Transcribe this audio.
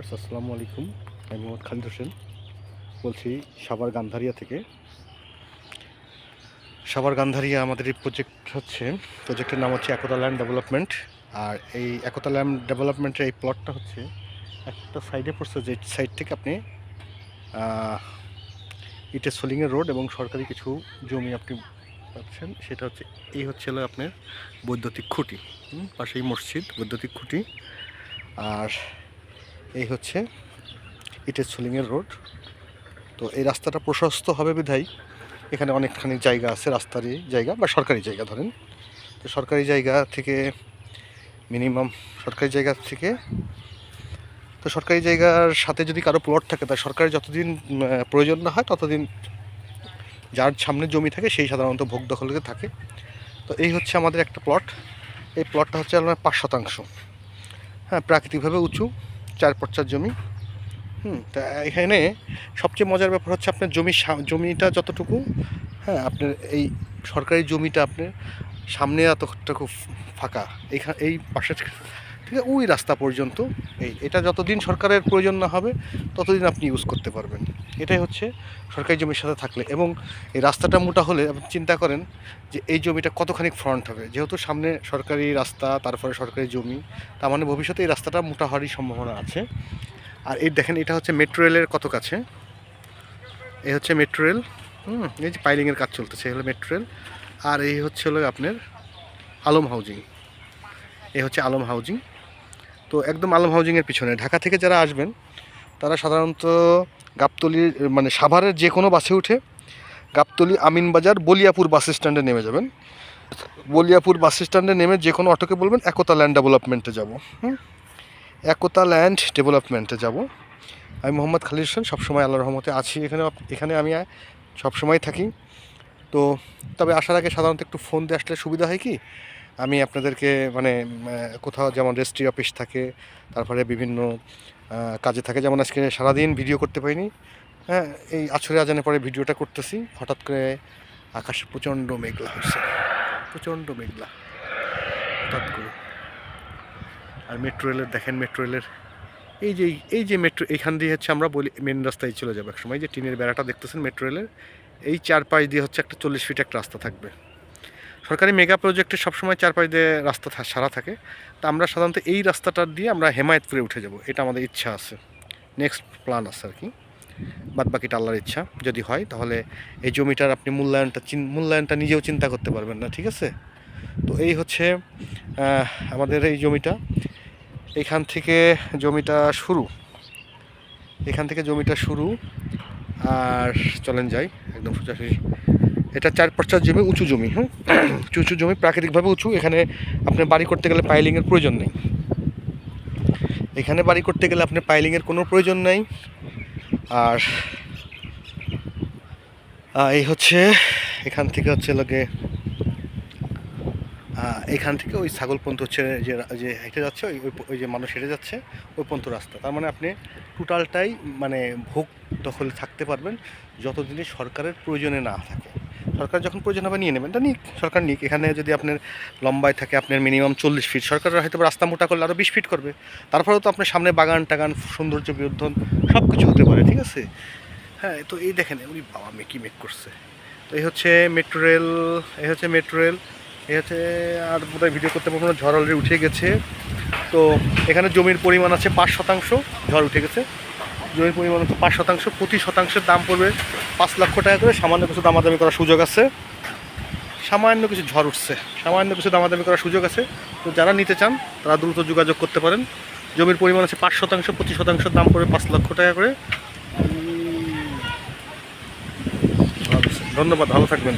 আসসালামু আলাইকুম। আমি মোহাম্মদ খালিদ হোসেন। বলছি সাবার গান্ধারিয়া থেকে। সাভার গান্ধারিয়া আমাদের এই প্রজেক্ট হচ্ছে প্রজেক্টের নাম হচ্ছে একতা ল্যান্ড ডেভেলপমেন্ট আর এই একতা ল্যান্ড ডেভেলপমেন্টের এই প্লটটা হচ্ছে, একটা সাইডে পড়ছে যে সাইড থেকে আপনি ইটের সোলিংয়ের রোড এবং সরকারি কিছু জমি আপনি পাচ্ছেন। সেটা হচ্ছে, এই হচ্ছে হলো আপনার বৈদ্যুতিক খুঁটি। পাশেই মসজিদ, বৈদ্যুতিক খুঁটি। আর এই হচ্ছে ইটের সোলিংয়ের রোড। তো এই রাস্তাটা প্রশস্ত হবে বিধায় এখানে অনেকখানি জায়গা আছে, রাস্তারই জায়গা বা সরকারি জায়গা ধরেন। তো সরকারি জায়গা থেকে মিনিমাম সরকারি জায়গা থেকে, তো সরকারি জায়গার সাথে যদি কারও প্লট থাকে তা সরকারি যতদিন প্রয়োজন না হয় ততদিন যার সামনে জমি থাকে সেই সাধারণত ভোগ দখলকে থাকে। তো এই হচ্ছে আমাদের একটা প্লট। এই প্লটটা হচ্ছে আপনার পাঁচ শতাংশ। হ্যাঁ প্রাকৃতিকভাবে উঁচু। চার পর্চার জমি। হুম, তা এখানে সবচেয়ে মজার ব্যাপার হচ্ছে আপনার জমি জমিটা যতটুকু হ্যাঁ আপনার এই সরকারি জমিটা আপনার সামনে এতটুকু ফাঁকা। এইখান এই পাশে ঠিক আছে ওই রাস্তা পর্যন্ত, এই, এটা যতদিন সরকারের প্রয়োজন না হবে, ততদিন আপনি ইউজ করতে পারবেন। এটাই হচ্ছে সরকারি জমির সাথে থাকলে। এবং এই রাস্তাটা মোটা হলে আপনি চিন্তা করেন যে এই জমিটা কতখানি ফ্রন্ট হবে। যেহেতু সামনে সরকারি রাস্তা, তারপরে সরকারি জমি, তার মানে ভবিষ্যতে এই রাস্তাটা মোটা হওয়ারই সম্ভাবনা আছে। আর এই দেখেন, এটা হচ্ছে মেট্রো রেলের কত কাছে এই হচ্ছে মেট্রো রেল হুম, এই যে পাইলিংয়ের কাজ চলতেছে, এই হলো মেট্রো রেল আর এই হচ্ছে হলো আপনার আলম হাউজিং এই হচ্ছে আলম হাউজিং তো একদম আলম হাউজিংয়ের পিছনে। ঢাকা থেকে যারা আসবেন, তারা সাধারণত গাবতলির মানে সাভারের যে কোনো বাসে উঠে গাবতলি আমিনবাজার বলিয়াপুর বাস স্ট্যান্ডে নেমে যাবেন। বলিয়াপুর বাস স্ট্যান্ডে নেমে যে কোনো অটোকে বলবেন, একতা ল্যান্ড ডেভেলপমেন্টে যাব। হুম? একতা ল্যান্ড ডেভেলপমেন্টে যাব। আমি মোহাম্মদ খালিদ হোসেন, সবসময় আল্লাহ রহমতে আছি এখানে। এখানে আমি সবসময় থাকি। তো তবে আসার আগে সাধারণত একটু ফোন দিয়ে আসলে সুবিধা হয় কি? আমি আপনাদেরকে মানে কোথাও যেমন রেজিস্ট্রি অফিস থাকে, তারপরে বিভিন্ন কাজে থাকে, যেমন আজকে সারাদিন ভিডিও করতে পারিনি হ্যাঁ এই আছরে আজানের পরে ভিডিওটা করতেছি, হঠাৎ করে আকাশে প্রচণ্ড মেঘলা হয়েছে প্রচণ্ড মেঘলা, হঠাৎ করে। আর মেট্রো রেলের দেখেন মেট্রো রেলের এই যে এই যে মেট্রো এখান দিয়ে হচ্ছে আমরা বলি মেন রাস্তায় চলে যাব এক সময় যে টিনের বেড়াটা দেখতেছেন মেট্রো রেলের এই চার চারপাশ দিয়ে হচ্ছে একটা চল্লিশ ফিট একটা রাস্তা থাকবে। সরকারি মেগা প্রজেক্টে সবসময় চারপাশ দিয়ে রাস্তা সারা থাকে। তা আমরা সাধারণত এই রাস্তাটা দিয়ে আমরা হেমায়তপুরে উঠে যাব। এটা আমাদের ইচ্ছা আছে। নেক্সট প্ল্যান আছে আর কি। বাদ বাকিটা আল্লাহর ইচ্ছা। যদি হয়, তাহলে এই জমিটার আপনি মূল্যায়নটা মূল্যায়নটা নিজেও চিন্তা করতে পারবেন না, ঠিক আছে? তো এই হচ্ছে আমাদের এই জমিটা। এখান থেকে জমিটা শুরু। এখান থেকে জমিটা শুরু। আর চলেন যাই। একদম সোজাসুজি এটা চার পাঁচটা জমি, উঁচু জমি হ্যাঁ উঁচু উঁচু জমি, প্রাকৃতিকভাবে উঁচু। এখানে আপনি বাড়ি করতে গেলে পাইলিংয়ের প্রয়োজন নেই। এখানে বাড়ি করতে গেলে আপনি পাইলিংয়ের কোনো প্রয়োজন নেই। আর এই হচ্ছে, এখান থেকে হচ্ছে লোকে এখান থেকে ওই ছাগলপন্থ হচ্ছে যে যে হেঁটে যাচ্ছে, ওই ওই যে মানুষ হেঁটে যাচ্ছে, ওই পন্থ রাস্তা। তার মানে আপনি টোটালটাই মানে ভোগ দখলে থাকতে পারবেন যতদিনে সরকারের প্রয়োজনে না থাকে। সরকার যখন প্রয়োজন হবে নিয়ে নেবেন। নিক, সরকার নিক। এখানে যদি আপনার লম্বায় থাকে, আপনার মিনিমাম চল্লিশ ফিট সরকার হয়তো রাস্তা মোটা করলে আরও বিশ ফিট করবে। তারপরেও তো আপনার সামনে বাগান টাগান, সৌন্দর্য বিবর্ধন সব কিছু হতে পারে, ঠিক আছে? হ্যাঁ তো এই দেখেন, উনি বাবা মেকি মেক করছে। তো এই হচ্ছে মেট্রো রেল এই হচ্ছে মেট্রো রেল এই হচ্ছে আর বোধহয় ভিডিও করতে পারব না, ঝড় অলরেডি উঠে গেছে। তো এখানে জমির পরিমাণ আছে পাঁচ শতাংশ, ঝড় উঠে গেছে। জমির পরিমাণ হচ্ছে পাঁচ শতাংশ, প্রতি শতাংশের দাম পড়বে পাঁচ লক্ষ টাকা করে। সামান্য কিছু দামাদামি করার সুযোগ আছে। সামান্য কিছু ঝড় উঠছে। সামান্য কিছু দামাদামি করার সুযোগ আছে। তো যারা নিতে চান, তারা দ্রুত যোগাযোগ করতে পারেন। জমির পরিমাণ আছে পাঁচ শতাংশ, প্রতি শতাংশের দাম পড়বে পাঁচ লক্ষ টাকা করে। ধন্যবাদ, ভালো থাকবেন।